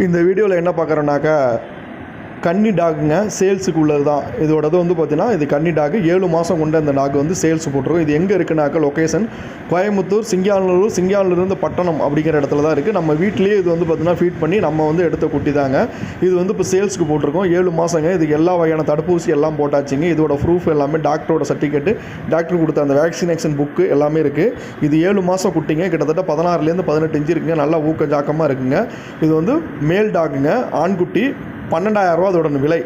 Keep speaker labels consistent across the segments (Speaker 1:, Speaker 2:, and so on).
Speaker 1: இந்த வீடியோவில் என்ன பார்க்குறோன்னாக்கா கன்னி டாகுங்க சேல்ஸுக்கு உள்ளது தான் இதோடது வந்து பார்த்தீங்கன்னா இது கன்னி டாகு ஏழு மாதம் கொண்ட இந்த டாக் வந்து சேல்ஸ் போட்டிருக்கோம். இது எங்கே இருக்குனாக்கா லொக்கேஷன் கோயம்புத்தூர் சிங்கானூர் சிங்கானூர்லேருந்து பட்டணம் அப்படிங்கிற இடத்துல தான் இருக்குது நம்ம வீட்டிலேயே இது வந்து பார்த்தீங்கன்னா ஃபீட் பண்ணி நம்ம வந்து எடுத்த குட்டி தாங்க. இது வந்து இப்போ சேல்ஸுக்கு போட்டிருக்கோம். ஏழு மாதங்க இதுக்கு எல்லா வகையான தடுப்பூசி எல்லாம் போட்டாச்சுங்க. இதோட ப்ரூஃப் எல்லாமே டாக்டரோட சர்டிஃபிகேட்டு டாக்டர் கொடுத்த அந்த வேக்சினேஷன் புக்கு எல்லாமே இருக்குது இது ஏழு மாதம் குட்டிங்க. கிட்டத்தட்ட பதினாறுலேருந்து பதினெட்டு இன்ச்சு இருக்குங்க. நல்லா ஊக்க ஜாக்கமாக இருக்குங்க. இது வந்து மேல் டாகுங்க. ஆண்குட்டி பன்னெண்டாயிரரூவா அதோட விலை.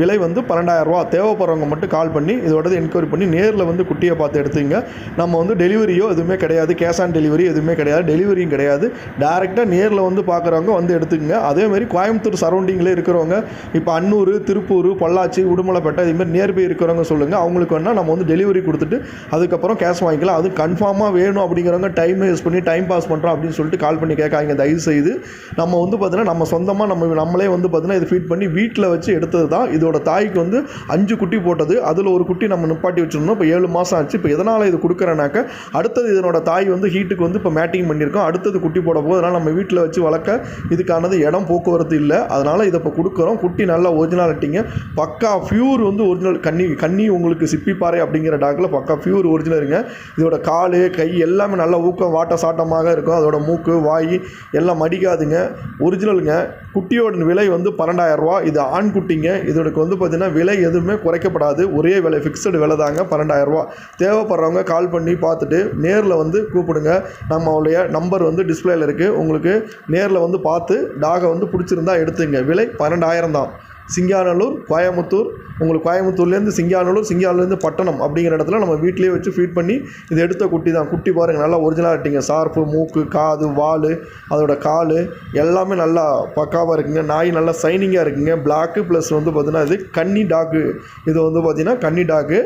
Speaker 1: விலை வந்து பன்னெண்டாயிரரூவா தேவைப்படுறவங்க மட்டும் கால் பண்ணி இதோடது என்கொயரி பண்ணி நேரில் வந்து குட்டியை பார்த்து எடுத்துங்க. நம்ம வந்து டெலிவரியோ எதுவுமே கிடையாது. கேஷ் ஆன் டெலிவரி எதுவுமே கிடையாது. டெலிவரியும் கிடையாது. டேரெக்டாக நேரில் வந்து பார்க்குறவங்க வந்து எடுத்துக்கங்க. அதேமாதிரி கோயம்புத்தூர் சரௌண்டிங்கில் இருக்கிறவங்க இப்போ அன்னூர் திருப்பூர் பொள்ளாச்சி உடுமலைப்பேட்டை இதுமாதிரி நேர்பை இருக்கிறவங்க சொல்லுங்கள் அவங்களுக்கு வேணால் நம்ம வந்து டெலிவரி கொடுத்துட்டு அதுக்கப்புறம் கேஷ் வாங்கிக்கலாம். அது கன்ஃபார்மாக வேணும் அப்படிங்கிறவங்க டைம் வேஸ்ட் பண்ணி டைம் பாஸ் பண்ணுறோம் அப்படின்னு சொல்லிட்டு கால் பண்ணி கேட்காங்க தயவு செய்து நம்ம வந்து பார்த்தீங்கன்னா நம்ம சொந்தமாக நம்ம நம்மளே வந்து பார்த்தீங்கன்னா இது ஃபீட் பண்ணி வீட்டில் வச்சு எடுத்தது தான் இதோட தாய்க்கு வந்து அஞ்சு குட்டி போட்டது. அதில் ஒரு குட்டி நம்ம நிப்பாட்டி வச்சுருந்தோம். இப்போ ஏழு மாதம் ஆச்சு. இப்போ எதனால் இது கொடுக்குறேனாக்க அடுத்தது இதனோட தாய் வந்து ஹீட்டுக்கு வந்து இப்போ மேட்டிங் பண்ணியிருக்கோம். அடுத்தது குட்டி போட போது அதனால் நம்ம வீட்டில் வச்சு வளர்க்க இதுக்கானது இடம் போக்குவரத்து இல்லை. அதனால் இதை இப்போ கொடுக்குறோம். குட்டி நல்லா ஒரிஜினாலிட்டிங்க பக்கா ஃபியூர் வந்து ஒரிஜினல் கன்னி கன்னி உங்களுக்கு சிப்பிப்பாறை அப்படிங்கிற டாக்கில் பக்கா ஃபியூர் ஒரிஜினலுங்க இதோட கால் கை எல்லாமே நல்லா ஊக்கம் வாட்ட சாட்டமாக இருக்கும். அதோட மூக்கு வாய் எல்லாம் மடிக்காதுங்க. ஒரிஜினலுங்க குட்டியோட விலை வந்து பன்னெண்டாயிரம் பன்னெண்டாயிரரூவா இது ஆண் குட்டிங்க இதோடக்கு வந்து பார்த்திங்கன்னா விலை எதுவுமே குறைக்கப்படாது. ஒரே விலை ஃபிக்ஸடு விலை தாங்க பன்னெண்டாயிரரூவா. தேவைப்படுறவங்க கால் பண்ணி பார்த்துட்டு நேரில் வந்து கூப்பிடுங்க. நம்மளுடைய நம்பர் வந்து டிஸ்பிளேயில் இருக்குது உங்களுக்கு நேரில் வந்து பார்த்து டாகை வந்து பிடிச்சிருந்தா எடுத்துங்க. விலை பன்னெண்டாயிரம் தான். சிங்காநல்லூர் கோயமுத்தூர் உங்களுக்கு கோயம்புத்தூர்லேருந்து சிங்கானூர் சிங்கானூர்லேருந்து பட்டணம் அப்படிங்கிற இடத்துல நம்ம வீட்டிலேயே வச்சு ஃபீட் பண்ணி இது எடுத்த குட்டி தான். குட்டி பாருங்கள் நல்லா ஒரிஜினாலிட்டிங்க சார்பு மூக்கு காது வால் அதோட கால் எல்லாமே நல்லா பக்காவாக இருக்குங்க. நாய் நல்லா சைனிங்காக இருக்குங்க. பிளாக்கு ப்ளஸ் வந்து பார்த்திங்கன்னா இது கன்னி டாக்கு இது வந்து பார்த்திங்கன்னா கன்னி டாக்கு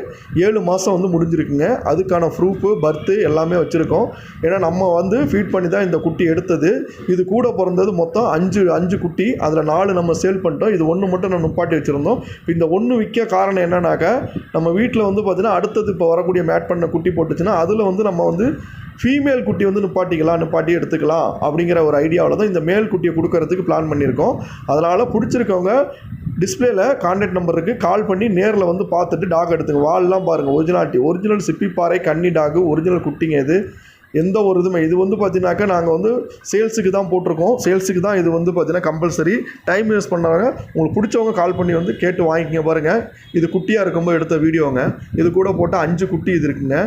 Speaker 1: ஏழு மாதம் வந்து முடிஞ்சிருக்குங்க. அதுக்கான ப்ரூஃபு பர்த்து எல்லாமே வச்சுருக்கோம். ஏன்னா நம்ம வந்து ஃபீட் பண்ணி தான் இந்த குட்டி எடுத்தது. இது கூட பிறந்தது மொத்தம் அஞ்சு அஞ்சு குட்டி. அதில் நாலு நம்ம சேல் பண்ணிட்டோம். இது ஒன்று மட்டும் நம்ம நிப்பாட்டி வச்சுருந்தோம். இந்த ஒன்று விற்க காரணம் என்னன்னாக்கா நம்ம வீட்டில் வந்து பார்த்தீங்கன்னா அடுத்தது இப்போ வரக்கூடிய மேட் பண்ண குட்டி போட்டுச்சுன்னா அதில் வந்து நம்ம வந்து ஃபீமேல் குட்டி வந்து நிப்பாட்டிக்கலாம் நிப்பாட்டி எடுத்துக்கலாம் அப்படிங்கிற ஒரு ஐடியாவில் தான் இந்த மேல் குட்டியை கொடுக்கறதுக்கு பிளான் பண்ணியிருக்கோம். அதனால் பிடிச்சிருக்கவங்க டிஸ்பிளேல கான்டாக்ட் நம்பருக்கு கால் பண்ணி நேரில் வந்து பார்த்துட்டு டாக் எடுத்துங்க. வால்லாம் பாருங்கள் ஒரிஜினாலிட்டி ஒரிஜினல் சிப்பி பாறை கன்னி டாகு ஒரிஜினல் குட்டிங்க இது. எந்த ஒரு இதுவுமே. இது வந்து பார்த்தீங்கன்னாக்கா நாங்கள் வந்து சேல்ஸுக்கு தான் போட்டிருக்கோம். சேல்ஸுக்கு தான் இது வந்து பார்த்தீங்கன்னா கம்பல்சரி டைம் வேஸ்ட் பண்ணாங்க உங்களுக்கு பிடிச்சவங்க கால் பண்ணி வந்து கேட்டு வாங்கிக்கிங்க பாருங்கள் இது குட்டியாக இருக்கும்போது எடுத்த வீடியோங்க. இது கூட போட்டால் அஞ்சு குட்டி இது இருக்குங்க.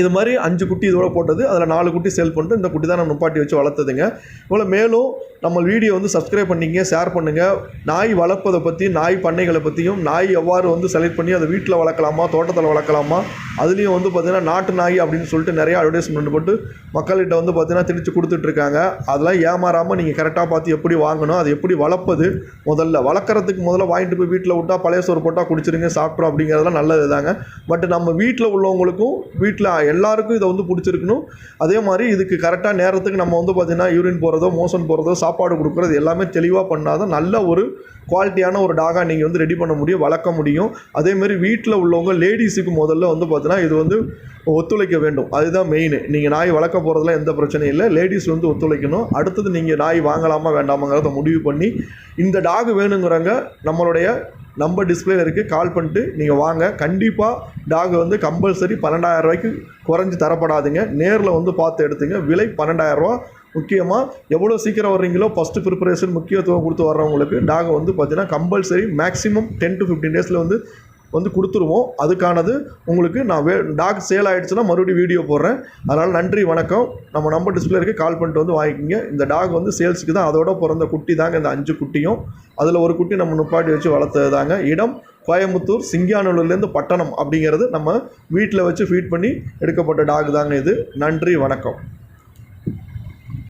Speaker 1: இது மாதிரி அஞ்சு குட்டி இதோட போட்டது. அதில் நாலு குட்டி சேல் பண்ணிட்டு இந்த குட்டி தான் நம்ம நுப்பாட்டி வச்சு வளர்த்ததுங்க. இவ்வளோ மேலும் நம்ம வீடியோ வந்து சப்ஸ்கிரைப் பண்ணிங்க ஷேர் பண்ணுங்கள் நாய் வளர்ப்பதை பற்றி நாய் பண்ணைகளை பற்றியும் நாய் எவ்வாறு வந்து செலக்ட் பண்ணி அதை வீட்டில் வளர்க்கலாமா தோட்டத்தில் வளர்க்கலாமா அதுலேயும் வந்து பார்த்திங்கன்னா நாட்டு நாய் அப்படின்னு சொல்லிட்டு நிறையா அட்வர்டைஸ்மெண்ட் போட்டு மக்கள்கிட்ட வந்து பார்த்திங்கன்னா திணிச்சு கொடுத்துட்ருக்காங்க அதெல்லாம் ஏமாறாமல் நீங்கள் கரெக்டாக பார்த்து எப்படி வாங்கணும் அது எப்படி வளர்ப்பது முதல்ல. வளர்க்குறதுக்கு முதல்ல வாங்கிட்டு போய் வீட்டில் விட்டால் பழைய சோறு போட்டால் குடிச்சிருங்க சாப்பிட்றோம் அப்படிங்கிறதெல்லாம் நல்லது தாங்க பட் நம்ம வீட்டில் உள்ளவங்களுக்கும் வீட்டில் எல்லாருக்கும் இதை வந்து பிடிச்சிருக்கணும். அதே மாதிரி இதுக்கு கரெக்டாக நேரத்துக்கு நம்ம வந்து பார்த்திங்கன்னா யூரின் போகிறதோ மோஷன் போகிறதோ சாப்பாடு கொடுக்குறது எல்லாமே தெளிவாக பண்ணால் தான் நல்ல ஒரு குவாலிட்டியான ஒரு டாகாக நீங்கள் வந்து ரெடி பண்ண முடியும் வளர்க்க முடியும். அதேமாதிரி வீட்டில் உள்ளவங்க லேடிஸுக்கு முதல்ல வந்து பார்த்தீங்கன்னா இது வந்து ஒத்துழைக்க வேண்டும். அதுதான் மெயின் நீங்கள் நாய் வளர்க்க போகிறதுல எந்த பிரச்சனையும் இல்லை. லேடிஸ் வந்து ஒத்துழைக்கணும். அடுத்தது நீங்கள் நாய் வாங்கலாமா வேண்டாமாங்கிறத முடிவு பண்ணி இந்த டாக் வேணுங்கிறவங்க நம்மளுடைய நம்பர் டிஸ்பிளேல இருக்குது கால் பண்ணிட்டு நீங்கள் வாங்க. கண்டிப்பாக டாக் வந்து கம்பல்சரி பன்னெண்டாயிரம் ரூபாய்க்கு குறைஞ்சி தரப்படாதுங்க. நேரில் வந்து பார்த்து எடுத்துங்க. விலை பன்னெண்டாயிரரூவா முக்கியமாக எவ்வளோ சீக்கிரம் வர்றீங்களோ ஃபஸ்ட்டு ப்ரிப்பரேஷன் முக்கியத்துவம் கொடுத்து வர்றவங்களுக்கு டாகை வந்து பார்த்தீங்கன்னா compulsory maximum ten to fifteen டேஸில் வந்து வந்து கொடுத்துருவோம். அதுக்கானது உங்களுக்கு நான் வே டாக் சேல் ஆகிடுச்சுன்னா மறுபடியும் வீடியோ போடுறேன். அதனால் நன்றி வணக்கம். நம்ம நம்பர் டிஸ்பிளே இருக்குது கால் பண்ணிட்டு வந்து வாங்கிக்கிங்க. இந்த டாக் வந்து சேல்ஸுக்கு தான். அதோட பிறந்த குட்டி தாங்க இந்த அஞ்சு குட்டியும். அதில் ஒரு குட்டி நம்ம நுப்பாட்டி வச்சு வளர்த்தது தாங்க. இடம் கோயம்புத்தூர் சிங்கானூர்லேருந்து பட்டணம் அப்படிங்கிறது நம்ம வீட்டில் வச்சு ஃபீட் பண்ணி எடுக்கப்பட்ட டாக் தாங்க இது. நன்றி வணக்கம்.